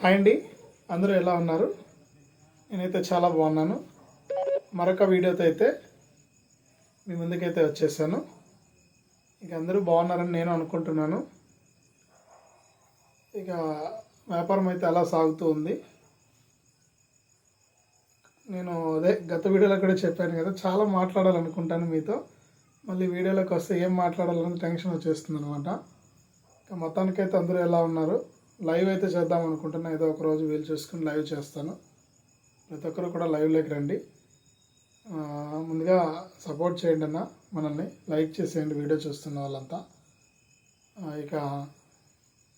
Hi అండి. అందరూ ఎలా ఉన్నారు? నేనైతే చాలా బాగున్నాను. మరొక వీడియోతో అయితే మీ ముందుకైతే వచ్చేసాను. ఇక అందరూ బాగున్నారని నేను అనుకుంటున్నాను. ఇక వ్యాపారం అయితే అలా సాగుతూ ఉంది. నేను అదే గత వీడియోలో కూడా చెప్పాను కదా చాలా మాట్లాడాలనుకుంటాను మీతో. మళ్ళీ వీడియోలోకి వస్తే ఏం మాట్లాడాలని టెన్షన్ వచ్చేస్తుంది అనమాట ఇక మొత్తానికైతే అందరూ ఎలా ఉన్నారు? లైవ్ అయితే చేద్దాం అనుకుంటున్నా. ఏదో ఒక రోజు వీలు చూసుకుని లైవ్ చేస్తాను. ప్రతి ఒక్కరు కూడా లైవ్లోకి రండి. ముందుగా సపోర్ట్ చేయండి అన్న మనల్ని. లైక్ చేసేయండి వీడియో చూస్తున్న వాళ్ళంతా. ఇక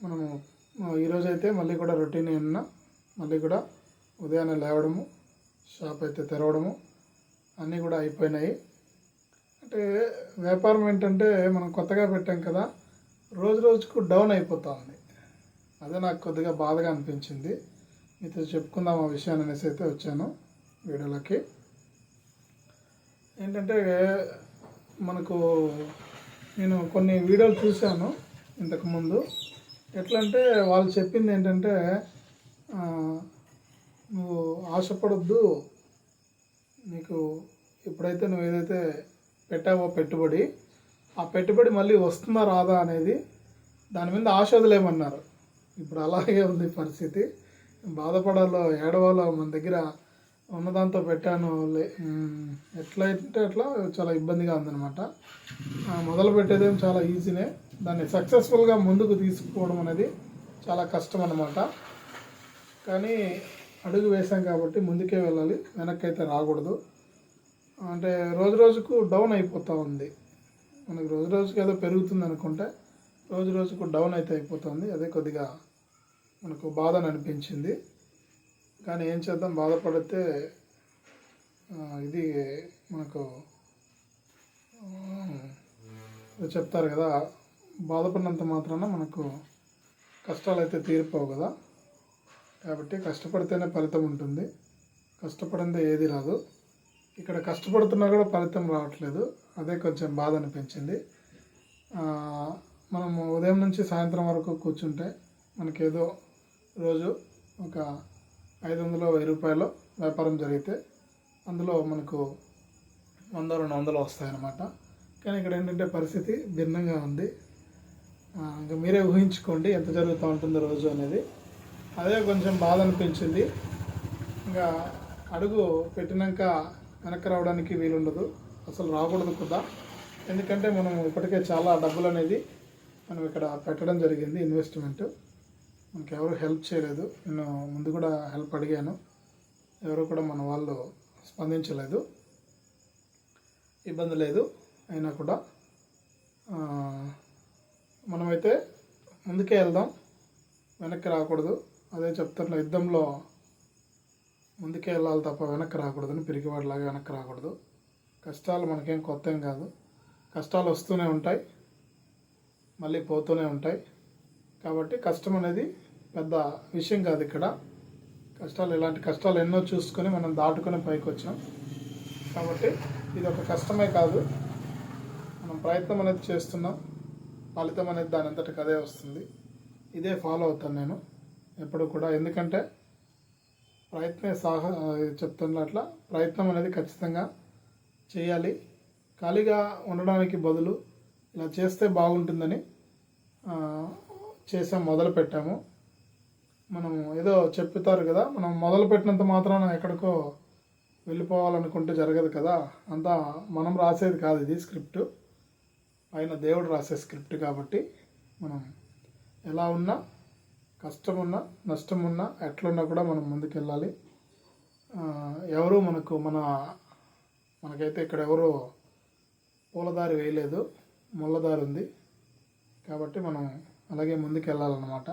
మనము ఈరోజు అయితే మళ్ళీ కూడా రొటీన్ ఉన్న మళ్ళీ కూడా ఉదయాన్నే లేవడము షాప్ అయితే తెరవడము అన్నీ కూడా అయిపోయినాయి. అంటే వ్యాపారం ఏంటంటే మనం కొత్తగా పెట్టాం కదా రోజు రోజుకు డౌన్ అయిపోతూ ఉంది. అదే నాకు కొద్దిగా బాధగా అనిపించింది. మీతో చెప్పుకుందాం ఆ విషయాన్ని అనేసి అయితే వచ్చాను వీడియోలోకి. ఏంటంటే మనకు నేను కొన్ని వీడియోలు చూశాను ఇంతకుముందు ఎట్లా అంటే వాళ్ళు చెప్పింది ఏంటంటే నువ్వు ఆశపడొద్దు. నీకు ఎప్పుడైతే నువ్వు ఏదైతే పెట్టావో పెట్టుబడి ఆ పెట్టుబడి మళ్ళీ వస్తుందా రాదా అనేది దాని మీద ఆశ వదిలేమన్నారు ఇప్పుడు అలాగే ఉంది పరిస్థితి. బాధపడాలో ఏడవాలో మన దగ్గర ఉన్నదాంతో పెట్టాను. ఎట్లయితే అట్లా చాలా ఇబ్బందిగా ఉందనమాట మొదలు పెట్టేదేం చాలా ఈజీనే. దాన్ని సక్సెస్ఫుల్గా ముందుకు తీసుకుపోవడం అనేది చాలా కష్టం అనమాట కానీ అడుగు వేసాం కాబట్టి ముందుకే వెళ్ళాలి. వెనక్కి అయితే రాకూడదు. అంటే రోజు రోజుకు డౌన్ అయిపోతూ ఉంది. మనకు రోజు రోజుకి ఏదో పెరుగుతుంది అనుకుంటే రోజు రోజుకు డౌన్ అయితే అయిపోతుంది అదే కొద్దిగా మనకు బాధను అనిపించింది కానీ ఏం చేద్దాం? బాధపడితే ఇది మనకు చెప్తారు కదా బాధపడినంత మాత్రాన మనకు కష్టాలు అయితే తీరిపోవు కదా. కాబట్టి కష్టపడితేనే ఫలితం ఉంటుంది. కష్టపడిందే ఏది రాదు. ఇక్కడ కష్టపడుతున్నా కూడా ఫలితం రావట్లేదు. అదే కొంచెం బాధ అనిపించింది మనము ఉదయం నుంచి సాయంత్రం వరకు కూర్చుంటే మనకేదో రోజు ఒక ఐదు వందలు వెయ్యి రూపాయలు వ్యాపారం జరిగితే అందులో మనకు వంద రెండు వందలు వస్తాయన్నమాట. కానీ ఇక్కడ ఏంటంటే పరిస్థితి భిన్నంగా ఉంది. ఇంకా మీరే ఊహించుకోండి ఎంత జరుగుతూ ఉంటుందో రోజు అనేది. అదే కొంచెం బాధ అనిపించింది. ఇంకా అడుగు పెట్టినాక వెనక్కి రావడానికి వీలుండదు. అసలు రాకూడదు కూడా ఎందుకంటే మనం ఇప్పటికే చాలా డబ్బులు అనేది మనం ఇక్కడ పెట్టడం జరిగింది ఇన్వెస్ట్మెంట్ మనకి ఎవరు హెల్ప్ చేయలేదు. నేను ముందు కూడా హెల్ప్ అడిగాను. ఎవరు కూడా మన వాళ్ళు స్పందించలేదు. ఇబ్బంది లేదు అయినా కూడా. మనమైతే ముందుకే వెళ్దాం. వెనక్కి రాకూడదు. అదే చెప్తున్న యుద్ధంలో ముందుకే వెళ్ళాలి తప్ప వెనక్కి రాకూడదని పిరికివాడిలాగా వెనక్కి రాకూడదు. కష్టాలు మనకేం కొత్త ఏం కాదు. కష్టాలు వస్తూనే ఉంటాయి. మళ్ళీ పోతూనే ఉంటాయి. కాబట్టి కష్టం అనేది పెద్ద విషయం కాదు ఇక్కడ. కష్టాలు ఇలాంటి కష్టాలు ఎన్నో చూసుకొని మనం దాటుకొని పైకి వచ్చాం కాబట్టి ఇది ఒక కష్టమే కాదు. మనం ప్రయత్నం అనేది చేస్తున్నాం. ఫలితం అనేది దాని అంతటికి అదే వస్తుంది. ఇదే ఫాలో అవుతాను నేను ఎప్పుడు కూడా. ఎందుకంటే ప్రయత్నే సాహ చెప్తున్నా అట్లా ప్రయత్నం అనేది ఖచ్చితంగా చేయాలి. ఖాళీగా ఉండడానికి బదులు ఇలా చేస్తే బాగుంటుందని చేసాం మొదలు పెట్టాము. మనం ఏదో చెప్తారు కదా మనం మొదలు పెట్టినంత మాత్రాన ఎక్కడికో వెళ్ళిపోవాలనుకుంటే జరగదు కదా. అంతా మనం రాసేది కాదు ఇది స్క్రిప్ట్. పైన దేవుడు రాసే స్క్రిప్ట్ కాబట్టి మనం ఎలా ఉన్నా కష్టం ఉన్నా నష్టం ఉన్నా ఎట్లున్నా కూడా మనం ముందుకెళ్ళాలి. ఎవరు మనకు మన మనకైతే ఇక్కడ ఎవరు పూలదారి వేయలేదు ముళ్ళదారి ఉంది. కాబట్టి మనం అలాగే ముందుకెళ్ళాలన్నమాట.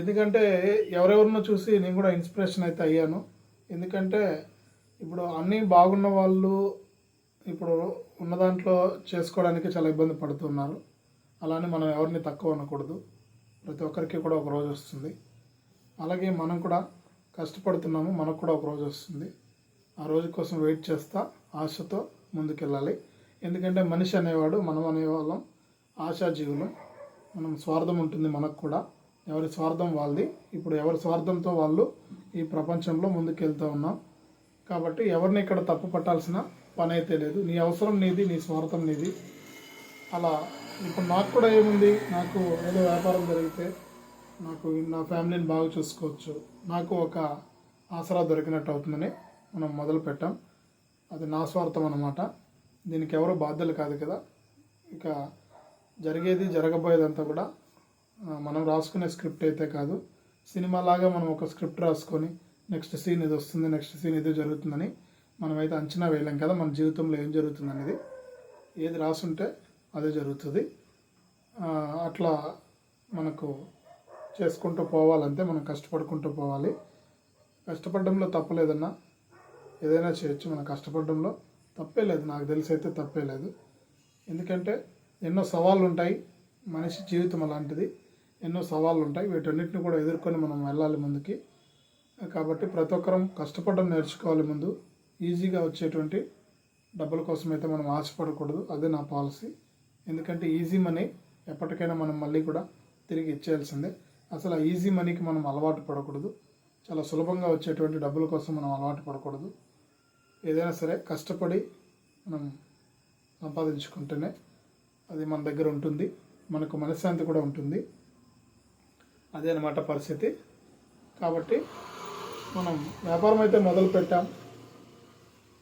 ఎందుకంటే ఎవరెవరినో చూసి నేను కూడా ఇన్స్పిరేషన్ అయితే అయ్యాను. ఎందుకంటే ఇప్పుడు అన్నీ బాగున్న వాళ్ళు ఇప్పుడు ఉన్న దాంట్లో చేసుకోవడానికి చాలా ఇబ్బంది పడుతున్నారు. అలానే మనం ఎవరిని తక్కువ అనకూడదు. ప్రతి ఒక్కరికి కూడా ఒక రోజు వస్తుంది. అలాగే మనం కూడా కష్టపడుతున్నాము మనకు కూడా ఒక రోజు వస్తుంది. ఆ రోజు కోసం వెయిట్ చేస్తా ఆశతో ముందుకెళ్ళాలి. ఎందుకంటే మనిషి అనేవాడు మనం అనేవాళ్ళం. ఆశాజీవులు. మనం స్వార్థం ఉంటుంది మనకు కూడా. ఎవరి స్వార్థం వాళ్ళది. ఇప్పుడు ఎవరి స్వార్థంతో వాళ్ళు ఈ ప్రపంచంలో ముందుకెళ్తూ ఉన్నాం. కాబట్టి ఎవరిని ఇక్కడ తప్పు పట్టాల్సిన పని అయితే లేదు. నీ అవసరం నీది నీ స్వార్థం నీది. అలా ఇప్పుడు నాకు కూడా ఏముంది? నాకు ఏదో వ్యాపారం జరిగితే నాకు నా ఫ్యామిలీని బాగా చూసుకోవచ్చు. నాకు ఒక ఆసరా దొరికినట్టు అవుతుందని మనం మొదలు పెట్టాం. అది నా స్వార్థం అన్నమాట. దీనికి ఎవరు బాధ్యులు కాదు కదా. ఇక జరిగేది జరగబోయేదంతా కూడా మనం రాసుకునే స్క్రిప్ట్ అయితే కాదు. సినిమా లాగా మనం ఒక స్క్రిప్ట్ రాసుకొని నెక్స్ట్ సీన్ ఇది వస్తుంది నెక్స్ట్ సీన్ ఇది జరుగుతుందని మనమైతే అంచనా వేయలేం కదా మన జీవితంలో ఏం జరుగుతుంది అనేది ఏది రాసుంటే అదే జరుగుతుంది. అట్లా మనకు చేసుకుంటూ పోవాలంటే మనం కష్టపడుకుంటూ పోవాలి. కష్టపడడంలో తప్పలేదన్నా ఏదైనా చేయొచ్చు. మనం కష్టపడడంలో తప్పే లేదు. నాకు తెలిసి అయితే తప్పే లేదు. ఎందుకంటే ఎన్నో సవాళ్ళు ఉంటాయి మనిషి జీవితం అలాంటిది. ఎన్నో సవాళ్ళు ఉంటాయి వీటన్నిటిని కూడా ఎదుర్కొని మనం వెళ్ళాలి ముందుకి. కాబట్టి ప్రతి ఒక్కరం కష్టపడడం నేర్చుకోవాలి ముందు. ఈజీగా వచ్చేటువంటి డబ్బుల కోసం అయితే మనం ఆశపడకూడదు. అదే నా పాలసీ. ఎందుకంటే ఈజీ మనీ ఎప్పటికైనా మనం మళ్ళీ కూడా తిరిగి ఇచ్చేయాల్సిందే. అసలు ఆ ఈజీ మనీకి మనం అలవాటు పడకూడదు. చాలా సులభంగా వచ్చేటువంటి డబ్బుల కోసం మనం అలవాటు పడకూడదు. ఏదైనా సరే కష్టపడి మనం సంపాదించుకుంటేనే అది మన దగ్గర ఉంటుంది. మనకు మనశ్శాంతి కూడా ఉంటుంది. అదే అనమాట పరిస్థితి. కాబట్టి మనం వ్యాపారం అయితే మొదలు పెట్టాం.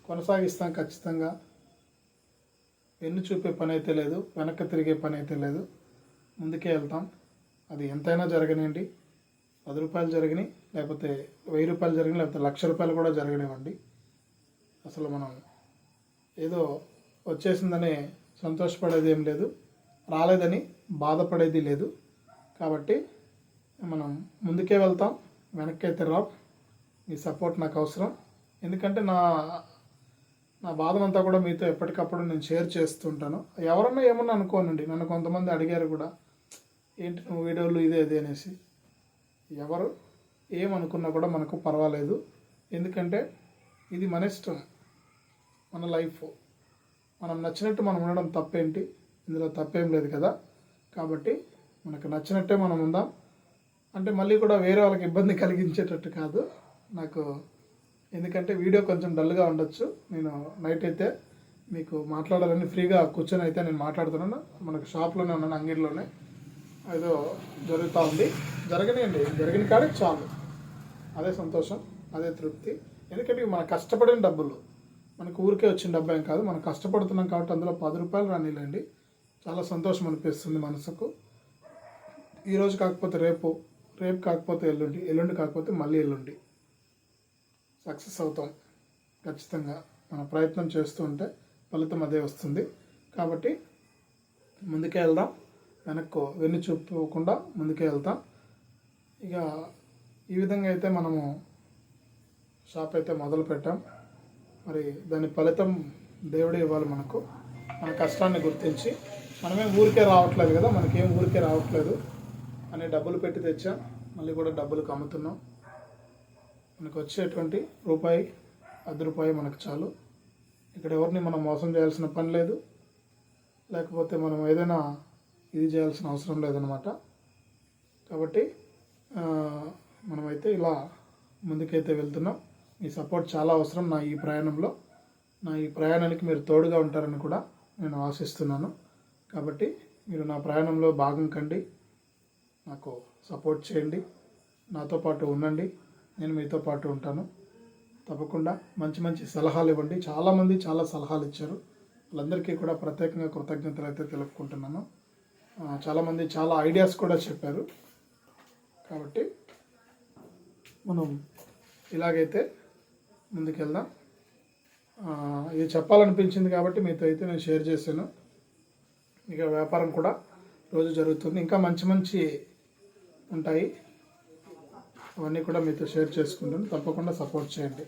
కొనసాగిస్తాం ఖచ్చితంగా. వెన్ను చూపే పని అయితే లేదు. వెనక్కి తిరిగే పని అయితే లేదు. ముందుకే వెళ్తాం. అది ఎంతైనా జరగనివ్వండి పది రూపాయలు జరిగినాయి లేకపోతే వెయ్యి రూపాయలు జరిగినాయి లేకపోతే లక్ష రూపాయలు కూడా జరగనివ్వండి. అసలు మనం ఏదో వచ్చేసిందనే సంతోషపడేది ఏం లేదు. రాలేదని బాధపడేది లేదు. కాబట్టి మనం ముందుకే వెళ్తాం. వెనక్కి అయితే మీ సపోర్ట్ నాకు అవసరం. ఎందుకంటే నా నా బాధనంతా కూడా మీతో ఎప్పటికప్పుడు నేను షేర్ చేస్తుంటాను. ఎవరన్నా ఏమన్నా అనుకోనండి. నన్ను కొంతమంది అడిగారు కూడా ఏంటి నువ్వు వీడియోలు ఇదే ఇదే అనేసి. ఎవరు ఏమనుకున్నా కూడా మనకు పర్వాలేదు. ఎందుకంటే ఇది మన ఇష్టం. మన లైఫ్. మనం నచ్చినట్టు మనం ఉండడం తప్పేంటి? ఇందులో తప్పేం లేదు కదా? కాబట్టి మనకు నచ్చినట్టే మనం ఉందాం. అంటే మళ్ళీ కూడా వేరే వాళ్ళకి ఇబ్బంది కలిగించేటట్టు కాదు. నాకు ఎందుకంటే వీడియో కొంచెం డల్గా ఉండొచ్చు. నేను నైట్ అయితే మీకు మాట్లాడాలని ఫ్రీగా కూర్చొని అయితే నేను మాట్లాడుతున్నాను. మనకు షాప్లోనే ఉన్నాను అంగిడిలోనే. ఏదో జరుగుతూ ఉంది. జరగనియండి. జరిగిన కాడే చాలు. అదే సంతోషం అదే తృప్తి. ఎందుకంటే మన కష్టపడిన డబ్బులు. మనకు ఊరికే వచ్చిన డబ్బా ఏం కాదు. మనం కష్టపడుతున్నాం కాబట్టి అందులో పది రూపాయలు రానిలేండి. చాలా సంతోషం అనిపిస్తుంది మనసుకు. ఈరోజు కాకపోతే రేపు రేపు కాకపోతే ఎల్లుండి ఎల్లుండి కాకపోతే మళ్ళీ ఎల్లుండి. సక్సెస్ అవుతాం. ఖచ్చితంగా మన ప్రయత్నం చేస్తూ ఉంటే ఫలితం అదే వస్తుంది. కాబట్టి ముందుకే వెళ్దాం. వెనక్కు వెన్ను చూపకుండా ముందుకే వెళ్తాం. ఇక ఈ విధంగా అయితే మనము షాప్ అయితే మొదలు పెట్టాం మరి దాని ఫలితం దేవుడే ఇవ్వాలి మనకు. మన కష్టాన్ని గుర్తించి మనమేం ఊరికే రావట్లేదు కదా మనకేం ఊరికే రావట్లేదు అని డబ్బులు పెట్టి తెచ్చాం మళ్ళీ కూడా డబ్బులకు అమ్ముతున్నాం. మనకు వచ్చేటువంటి రూపాయి అర్ధ రూపాయి మనకు చాలు. ఇక్కడ ఎవరిని మనం మోసం చేయాల్సిన పని లేదు. లేకపోతే మనం ఏదైనా ఇది చేయాల్సిన అవసరం లేదనమాట కాబట్టి మనమైతే ఇలా ముందుకైతే వెళ్తున్నాం. మీ సపోర్ట్ చాలా అవసరం నా ఈ ప్రయాణంలో. నా ఈ ప్రయాణానికి మీరు తోడుగా ఉంటారని కూడా నేను ఆశిస్తున్నాను. కాబట్టి మీరు నా ప్రయాణంలో భాగం కండి. నాకు సపోర్ట్ చేయండి. నాతో పాటు ఉండండి. నేను మీతో పాటు ఉంటాను. తప్పకుండా మంచి మంచి సలహాలు ఇవ్వండి. చాలామంది చాలా సలహాలు ఇచ్చారు. వాళ్ళందరికీ కూడా ప్రత్యేకంగా కృతజ్ఞతలు అయితే తెలుపుకుంటున్నాను. చాలామంది చాలా ఐడియాస్ కూడా చెప్పారు. కాబట్టి మనం ఇలాగైతే ముందుకెళ్దాం. ఇది చెప్పాలనిపించింది కాబట్టి మీతో అయితే నేను షేర్ చేశాను. ఇక వ్యాపారం కూడా రోజు జరుగుతుంది. ఇంకా మంచి మంచి ఉంటాయి. అవన్నీ కూడా మీతో షేర్ చేసుకుంటాను. తప్పకుండా సపోర్ట్ చేయండి.